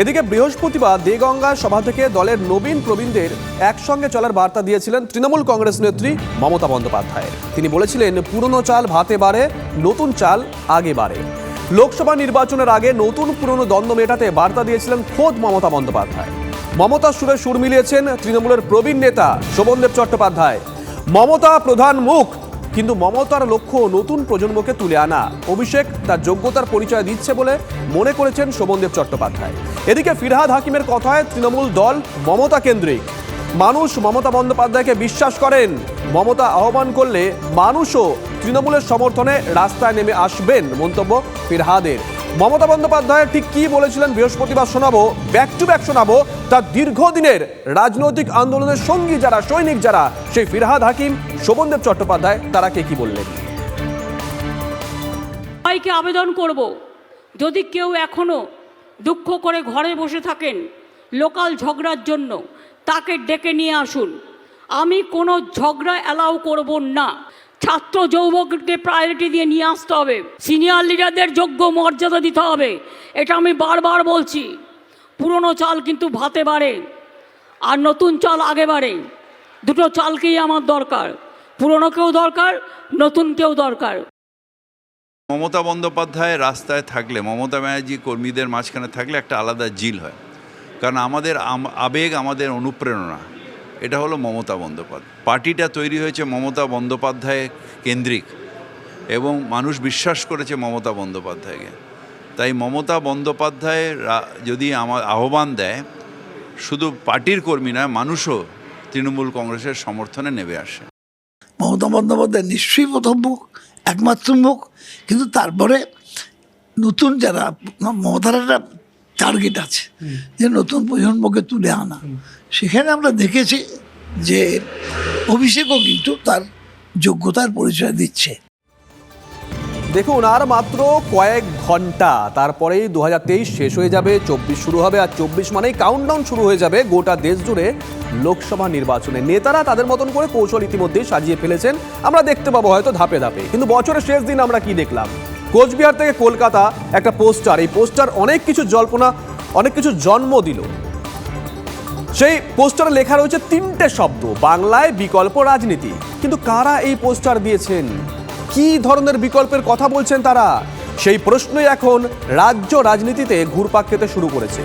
এদিকে বৃহস্পতিবার দেগঙ্গা সভা থেকে দলের নবীন প্রবীণদের একসঙ্গে চলার বার্তা দিয়েছিলেন তৃণমূল কংগ্রেস নেত্রী মমতা বন্দ্যোপাধ্যায়। তিনি বলেছিলেন, পুরনো চাল ভাতে বাড়ে, নতুন চাল আগে বাড়ে। লোকসভা নির্বাচনের আগে নতুন পুরনো দ্বন্দ্ব মেটাতে বার্তা দিয়েছিলেন খোদ মমতা বন্দ্যোপাধ্যায়। মমতার সুরে সুর মিলিয়েছেন তৃণমূলের প্রবীণ নেতা শোভনদেব চট্টোপাধ্যায়। মমতা প্রধান মুখ কিন্তু মমতার লক্ষ্য নতুন প্রজন্মকে তুলে আনা। অভিষেক তার যোগ্যতার পরিচয় দিচ্ছে বলে মনে করেছেন শোভনদেব চট্টোপাধ্যায়। এদিকে ফিরহাদ হাকিমের কথায় তৃণমূল দল মমতা কেন্দ্রিক। মানুষ মমতা বন্দ্যোপাধ্যায়কে বিশ্বাস করেন। মমতা আহ্বান করলে মানুষও তৃণমূলের সমর্থনে রাস্তায় নেমে আসবেন, মন্তব্য ফিরহাদের। মমতা বন্দ্যোপাধ্যায় ঠিক কি বলেছিলেন? বৃহস্পতিবার শোনাবো ব্যাক টু ব্যাক শোনাবো, তার দীর্ঘদিনের রাজনৈতিক আন্দোলনের সঙ্গী যারা, সৈনিক যারা, সেই ফিরহাদ হাকিম, শোভনদেব চট্টোপাধ্যায়, তারা কে কি বললেন? সবাইকে আবেদন করব, যদি কেউ এখনও দুঃখ করে ঘরে বসে থাকেন, লোকাল ঝগড়ার জন্য, তাকে ডেকে নিয়ে আসুন। আমি কোনো ঝগড়া অ্যালাউ করব না। ছাত্র যৌবককে প্রায়োরিটি দিয়ে নিয়ে আসতে হবে। সিনিয়র লিডারদের যোগ্য মর্যাদা দিতে হবে। এটা আমি বারবার বলছি। পুরনো চাল কিন্তু ভাতে বাড়ে, আর নতুন চাল আগে বাড়ে। দুটো চালকেই আমার দরকার। পুরনোকেও দরকার নতুনকেও দরকার। মমতা বন্দ্যোপাধ্যায় রাস্তায় থাকলে, মমতা ব্যানার্জি কর্মীদের মাঝখানে থাকলে একটা আলাদা জিল হয়। কারণ আমাদের আবেগ আমাদের অনুপ্রেরণা। এটা হলো মমতা বন্দ্যোপাধ্যায়। পার্টিটা তৈরি হয়েছে মমতা বন্দ্যোপাধ্যায় কেন্দ্রিক এবং মানুষ বিশ্বাস করেছে মমতা বন্দ্যোপাধ্যায়কে। তাই মমতা বন্দ্যোপাধ্যায় যদি আমার আহ্বান দেয়, শুধু পার্টির কর্মী নয়, মানুষও তৃণমূল কংগ্রেসের সমর্থনে নেমে আসে। মমতা বন্দ্যোপাধ্যায় নিশ্চয়ই প্রথম মুখ, একমাত্র মুখ, কিন্তু তারপরে নতুন যারা, মমতার টার্গেট আছে যে নতুন প্রজন্মকে তুলে আনা। সেখানে আমরা দেখেছি যে অভিষেকও কিন্তু তার যোগ্যতার পরিচয় দিচ্ছে। দেখুন আর মাত্র কয়েক ঘণ্টা তারপরেই দু হাজার তেইশ শেষ হয়ে যাবে চব্বিশ শুরু হবে আর চব্বিশ মানেই কাউন্টডাউন শুরু হয়ে যাবে গোটা দেশ জুড়ে লোকসভা নির্বাচনে। নেতারা তাদের মতন করে কৌশল ইতিমধ্যেই সাজিয়ে ফেলেছেন আমরা দেখতে পাবো হয়তো ধাপে ধাপে। কিন্তু বছরের শেষ দিন আমরা কি দেখলাম? কোচবিহার থেকে কলকাতা একটা পোস্টার। এই পোস্টার অনেক কিছু জল্পনা, অনেক কিছু জন্ম দিল। সেই পোস্টারে লেখা রয়েছে তিনটে শব্দ, বাংলায় বিকল্প রাজনীতি। কিন্তু কারা এই পোস্টার দিয়েছেন? কি ধরনের বিকল্পের কথা বলছেন তারা? সেই প্রশ্নই এখন রাজ্য রাজনীতিতে ঘুরপাক খেতে শুরু করেছে।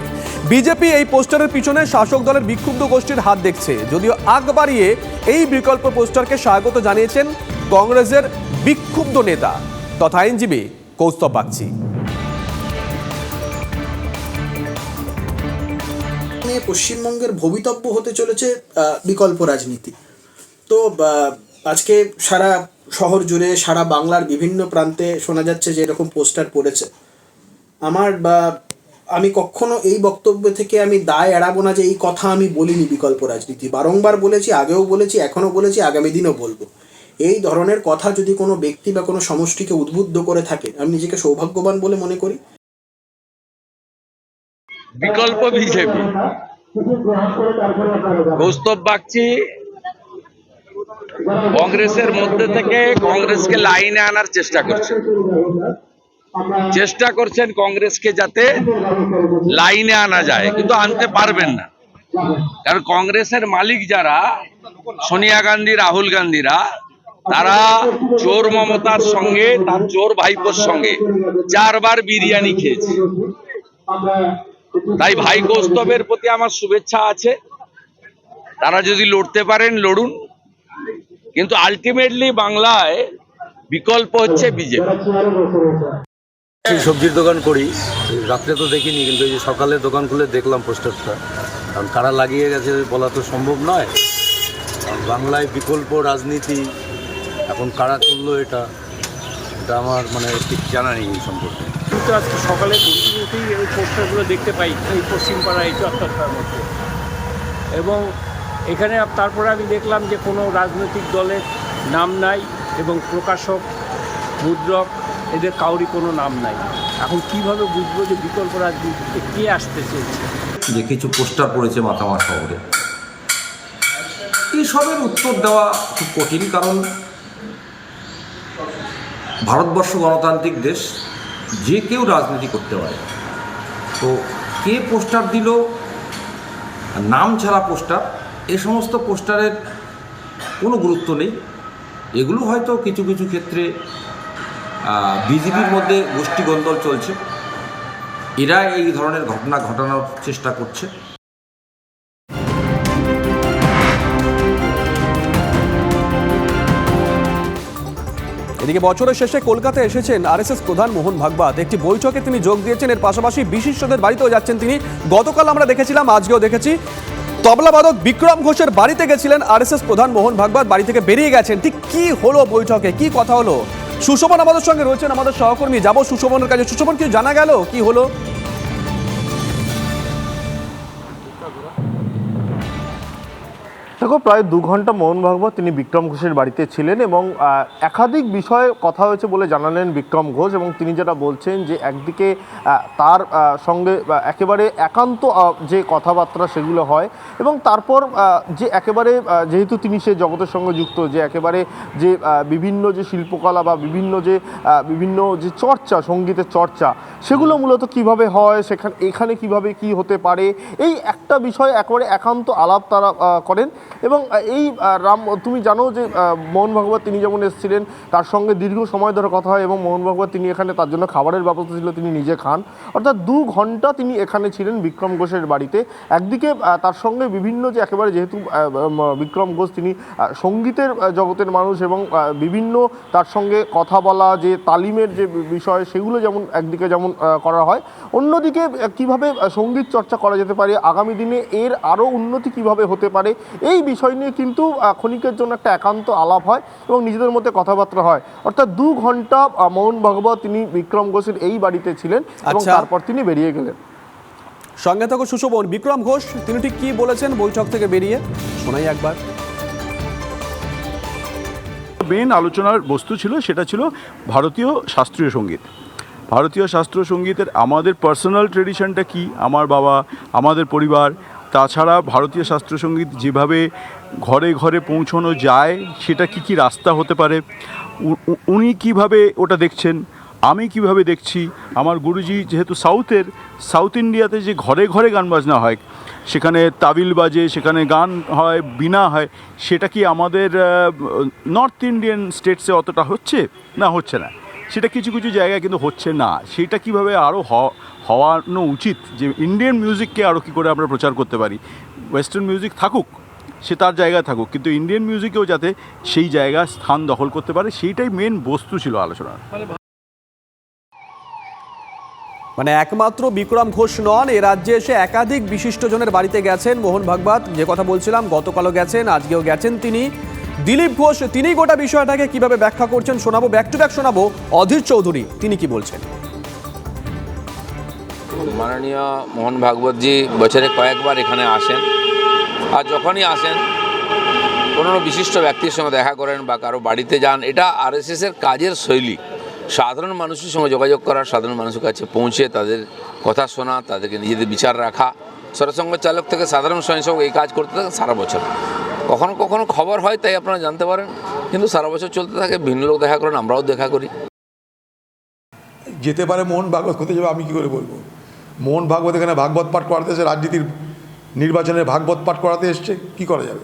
বিজেপি এই পোস্টারের পিছনে শাসক দলের বিক্ষুব্ধ গোষ্ঠীর হাত দেখছে। যদিও আগ বাড়িয়ে এই বিকল্প পোস্টারকে স্বাগত জানিয়েছেন কংগ্রেসের বিক্ষুব্ধ নেতা। তথা আইনজীবী কৌস্তব বাগচি। পশ্চিমবঙ্গের ভবিতব্য হতে চলেছে বিকল্প রাজনীতি। তো আজকে সারা শহর জুড়ে, সারা বাংলার বিভিন্ন প্রান্তে শোনা যাচ্ছে যে এরকম পোস্টার পড়েছে। আমার, বা, আমি কখনো এই বক্তব্য থেকে আমি দায় এড়াবো না যে এই কথা আমি বলিনি বিকল্প রাজনীতি। বারংবার বলেছি, আগেও বলেছি, এখনও বলেছি, আগামী দিনও বলব। এই ধরনের কথা যদি কোনো ব্যক্তি বা কোনো সমষ্টিকে উদ্বুদ্ধ করে থাকে, আমি নিজেকে সৌভাগ্যবান বলে মনে করি। বিকল্প বিজেপি। কৌস্তব বাগচি কংগ্রেসের মধ্যে থেকে কংগ্রেসকে লাইনে আনার চেষ্টা করছেন। চেষ্টা করছেন কংগ্রেসকে যাতে লাইনে আনা যায়, কিন্তু আনতে পারবেন না। কারণ কংগ্রেসের মালিক যারা, সোনিয়া গান্ধী, রাহুল গান্ধীরা তারা চোর মমতার সঙ্গে, তার চোর ভাইপোর সঙ্গে চারবার বিরিয়ানি খেয়েছে। তাই ভাই কৌস্তবের প্রতি আমার শুভেচ্ছা আছে। তারা যদি লড়তে পারেন, লড়ুন। কিন্তু আলটিমেটলি বাংলায় বিকল্প হচ্ছে বিজেপি। সবজির দোকান করি। রাত্রে তো দেখিনি, কিন্তু এই যে সকালে দোকান খুলে দেখলাম পোস্টারটা। কারণ কারা লাগিয়ে গেছে বলা তো সম্ভব নয়। বাংলায় বিকল্প রাজনীতি এখন কারা করল এটা এটা আমার মানে ঠিক জানা নেই এই সম্পর্কে। কিন্তু আজকে সকালে উঠেই এই পোস্টারগুলো দেখতে পাই এই পশ্চিমপাড়া এই চত্বরটার মধ্যে। এবং এখানে তারপরে আমি দেখলাম যে কোনো রাজনৈতিক দলের নাম নাই এবং প্রকাশক মুদ্রক এদের কাউরি কোনো নাম নাই। এখন কীভাবে বুঝব যে বিকল্প রাজনীতিতে কে আসতে চেয়েছে যে কিছু পোস্টার পড়েছে মাথামার শহরে। এইসবের উত্তর দেওয়া খুব কঠিন কারণ ভারতবর্ষ গণতান্ত্রিক দেশ, যে কেউ রাজনীতি করতে পারে। তো কে পোস্টার দিল? নাম ছাড়া পোস্টার। এ সমস্ত পোস্টারের কোনো গুরুত্ব নেই। এগুলো হয়তো কিছু কিছু ক্ষেত্রে বিজেপির মধ্যে গোষ্ঠী গন্দল চলছে। এরা এই ধরনের ঘটনা ঘটানোর চেষ্টা করছে। এদিকে বছরের শেষে কলকাতায় এসেছেন আরএসএস প্রধান মোহন ভাগবত। একটি বৈঠকে তিনি যোগ দিয়েছেন। এর পাশাপাশি বিশিষ্টদের বাড়িতেও যাচ্ছেন তিনি। গতকাল আমরা দেখেছিলাম, আজকেও দেখেছি। তবলাবাদক বিক্রম ঘোষের বাড়িতে গেছিলেন আরএসএস প্রধান মোহন ভাগবত। বাড়ি থেকে বেরিয়ে গেছেন। ঠিক কি হলো বৈঠকে? কি কথা হলো? সুশোভন আমাদের সঙ্গে রয়েছেন আমাদের সহকর্মী। যাব সুশোভনের কাছে। সুশোভন, কি জানা গেল? কি হলো? দেখো প্রায় দু ঘণ্টা মোহন ভাগবত তিনি বিক্রম ঘোষের বাড়িতে ছিলেন এবং একাধিক বিষয়ে কথা হয়েছে বলে জানালেন বিক্রম ঘোষ এবং তিনি যেটা বলছেন যে একদিকে তার সঙ্গে একেবারে একান্ত যে কথাবার্তা সেগুলো হয় এবং তারপর যে একেবারে যেহেতু তিনি সে জগতের সঙ্গে যুক্ত, যে একেবারে যে বিভিন্ন যে শিল্পকলা বা বিভিন্ন যে বিভিন্ন যে চর্চা, সঙ্গীতের চর্চা, সেগুলো মূলত কীভাবে হয়, সেখানে, এখানে কীভাবে কি হতে পারে, এই একটা বিষয় একেবারে একান্ত আলাপ তারা করেন। এবং এই রাম, তুমি জানো যে মোহন ভাগবত তিনি যেমন এসেছিলেন, তার সঙ্গে দীর্ঘ সময় ধরে কথা হয় এবং মোহন ভাগবত তিনি এখানে তার জন্য খাবারের ব্যবস্থা ছিল, তিনি নিজে খান। অর্থাৎ দু ঘণ্টা তিনি এখানে ছিলেন বিক্রম ঘোষের বাড়িতে। একদিকে তার সঙ্গে বিভিন্ন যে একেবারে যেহেতু বিক্রম ঘোষ তিনি সঙ্গীতের জগতের মানুষ এবং বিভিন্ন তার সঙ্গে কথা বলা, যে তালিমের যে বিষয়, সেগুলো যেমন একদিকে যেমন করা হয়। অন্যদিকে কীভাবে সংগীত চর্চা করা যেতে পারে, আগামী দিনে এর আরও উন্নতি কীভাবে হতে পারে, এই বিষয় নিয়ে কিন্তু ক্ষণিকের জন্য একটা একান্ত আলাপ হয় এবং নিজেদের মধ্যে কথাবার্তা হয়। অর্থাৎ দু ঘণ্টা মোহন ভগবত তিনি বিক্রম ঘোষের এই বাড়িতে ছিলেন এবং আচ্ছা। তারপর তিনি বেরিয়ে গেলেন। সঙ্গে থাকো সুশোভন বিক্রম ঘোষ তিনি ঠিক কি বলেছেন বৈঠক থেকে বেরিয়ে? শোনাই একবার। মেন আলোচনার বস্তু ছিল সেটা ছিল ভারতীয় শাস্ত্রীয় সংগীত। ভারতীয় শাস্ত্রীয় সঙ্গীতের আমাদের পার্সোনাল ট্রেডিশনটা কি? আমার বাবা আমাদের পরিবার তাছাড়া ভারতীয় শাস্ত্রীয় সংগীত যেভাবে ঘরে ঘরে পৌঁছানো যায়, সেটা কি কি রাস্তা হতে পারে? উনি কীভাবে ওটা দেখছেন? আমি কীভাবে দেখছি? আমার গুরুজি যেহেতু সাউথের, সাউথ ইন্ডিয়াতে যে ঘরে ঘরে গান বাজনা হয়, সেখানে তাবিল বাজে, সেখানে গান হয়, বিনা হয়, সেটা কি আমাদের নর্থ ইন্ডিয়ান স্টেটসে অতটা হচ্ছে? না হচ্ছে না। সেটা কিছু কিছু জায়গায় কিন্তু হচ্ছে না। সেটা কীভাবে আরও হওয়ানো উচিত যে ইন্ডিয়ান মিউজিককে আরও কী করে আমরা প্রচার করতে পারি। ওয়েস্টার্ন মিউজিক থাকুক, সে তার জায়গায় থাকুক, কিন্তু ইন্ডিয়ান মিউজিকেও যাতে সেই জায়গা স্থান দখল করতে পারে, সেইটাই মেন বস্তু ছিল আলোচনার মানে একমাত্র বিক্রম ঘোষ নন, এ রাজ্যে এসে একাধিক বিশিষ্টজনের বাড়িতে গেছেন মোহন ভাগবত। যে কথা বলছিলাম, গতকালও গেছেন, আজকেও গেছেন তিনি। দিলীপ ঘোষ, তিনি গোটা বিষয়টাকে কীভাবে ব্যাখ্যা করছেন শোনাবো ব্যাক টু ব্যাক শোনাবো অধীর চৌধুরী, তিনি কি বলছেন? মাননীয় মোহন ভাগবতজি বছরে কয়েকবার এখানে আসেন। আর যখনই আসেন, কোনো বিশিষ্ট ব্যক্তির সঙ্গে দেখা করেন বা কারও বাড়িতে যান, এটা আর আরএসএসের কাজের শৈলী। সাধারণ মানুষের সঙ্গে যোগাযোগ করা, সাধারণ মানুষের কাছে পৌঁছে তাদের কথা শোনা, তাদেরকে নিজেদের বিচার রাখা সরসংঘ চালক থেকে সাধারণ স্বয়ংসেবক এই কাজ করতে থাকে সারা বছর। কখনো কখনো খবর হয়, তাই আপনারা জানতে পারেন, কিন্তু সারা বছর চলতে থাকে, ভিন্ন লোক দেখা করেন, আমরাও দেখা করি। যেতে পারে মোহন ভাগবত, কোথায় যাবে, আমি কি করে বলব? মোহন ভাগবত এখানে ভাগবত পাঠ করাতে এসে রাজনীতির নির্বাচনের ভাগবত পাঠ করাতে এসছে, কি করা যাবে?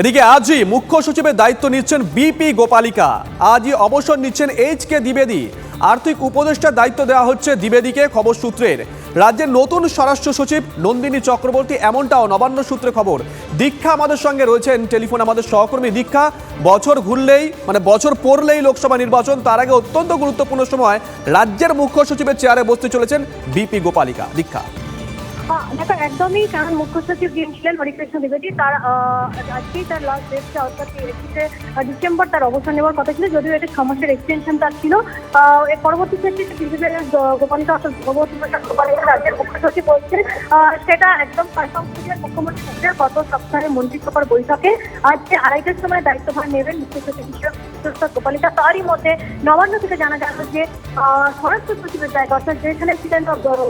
এদিকে আজই মুখ্য সচিবের দায়িত্ব নিচ্ছেন বিপি গোপালিকা। আজই অবসর নিচ্ছেন এইচ কে দ্বিবেদী। আর্থিক উপদেষ্টার দায়িত্ব দেওয়া হচ্ছে দ্বিবেদীকে খবর সূত্রের। রাজ্যের নতুন স্বরাষ্ট্র সচিব নন্দিনী চক্রবর্তী এমনটাও নবান্ন সূত্রে খবর। দীক্ষা আমাদের সঙ্গে রয়েছেন টেলিফোন আমাদের সহকর্মী দীক্ষা। বছর ঘুরলেই মানে বছর পড়লেই লোকসভা নির্বাচন তার আগে অত্যন্ত গুরুত্বপূর্ণ সময় রাজ্যের মুখ্য সচিবের চেয়ারে বসতে চলেছেন বিপি গোপালিকা। দীক্ষা। হ্যাঁ, দেখো একদমই কারণ মুখ্য সচিব যিনি ছিলেন হরিকৃষ্ণ দ্বিবেদী তার আজকেই তার লাস্ট ডেটটা অর্থাৎ একত্রিশে ডিসেম্বর তার অবসর নেওয়ার কথা ছিল যদিও এটা ছ মাসের এক্সটেনশন তার ছিল। পরবর্তী ক্ষেত্রে গোপালিকা অর্থাৎ প্রসাদ রাজ্যের মুখ্য সচিব বলছেন সেটা একদম কনফার্ম মুখ্যমন্ত্রী মহোদয় গত সপ্তাহে মন্ত্রিসভার বৈঠকে আজকে আড়াইটার সময় দায়িত্বভার নেবেন মুখ্য সচিব গোপালিকা। তারই মধ্যে নবান্ন থেকে জানা গেল যে স্বরাষ্ট্র সচিবের জায়গা অর্থাৎ যেখানে ছিলেন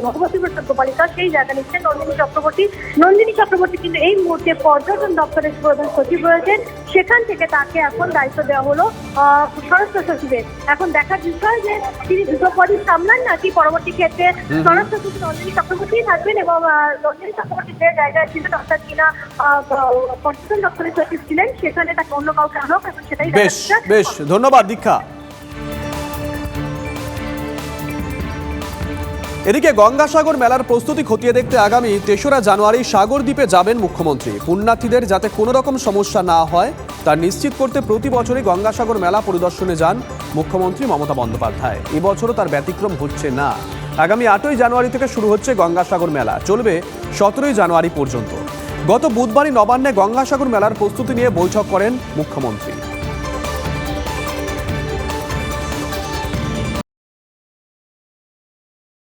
ভগবতী প্রসাদ গোপালিকা সেই জায়গা নিচ্ছেন নন্দিনী চক্রবর্তী। নন্দিনী চক্রবর্তী কিন্তু এই মুহূর্তে পর্যটন দপ্তরের প্রধান সচিব রয়েছেন। সেখান থেকে তাকে এখন দায়িত্ব দেওয়া হলো আহ, স্বরাষ্ট্র সচিবের। এখন দেখার বিষয় যে তিনি দুটো পদই সামলান নাকি পরবর্তী ক্ষেত্রে স্বরাষ্ট্র সচিব নন্দিনী চক্রবর্তী থাকবেন এবং নন্দিনী চক্রবর্তী যে জায়গায় ছিলেন অর্থাৎ কিনা পর্যটন দপ্তরের সচিব ছিলেন সেখানে তাকে অন্য কাউকে আনা হোক সেটাই বেশ বেশ ধন্যবাদ দীক্ষা। এদিকে গঙ্গাসাগর মেলার প্রস্তুতি খতিয়ে দেখতে আগামী তেসরা জানুয়ারি সাগর দ্বীপে যাবেন মুখ্যমন্ত্রী। পুণ্যার্থীদের যাতে কোনো রকম সমস্যা না হয় তা নিশ্চিত করতে প্রতি বছরই গঙ্গাসাগর মেলা পরিদর্শনে যান মুখ্যমন্ত্রী মমতা বন্দ্যোপাধ্যায়। এবছরও তার ব্যতিক্রম হচ্ছে না। আগামী আটই জানুয়ারি থেকে শুরু হচ্ছে গঙ্গাসাগর মেলা। চলবে সতেরোই জানুয়ারি পর্যন্ত। গত বুধবারই নবান্নে গঙ্গাসাগর মেলার প্রস্তুতি নিয়ে বৈঠক করেন মুখ্যমন্ত্রী।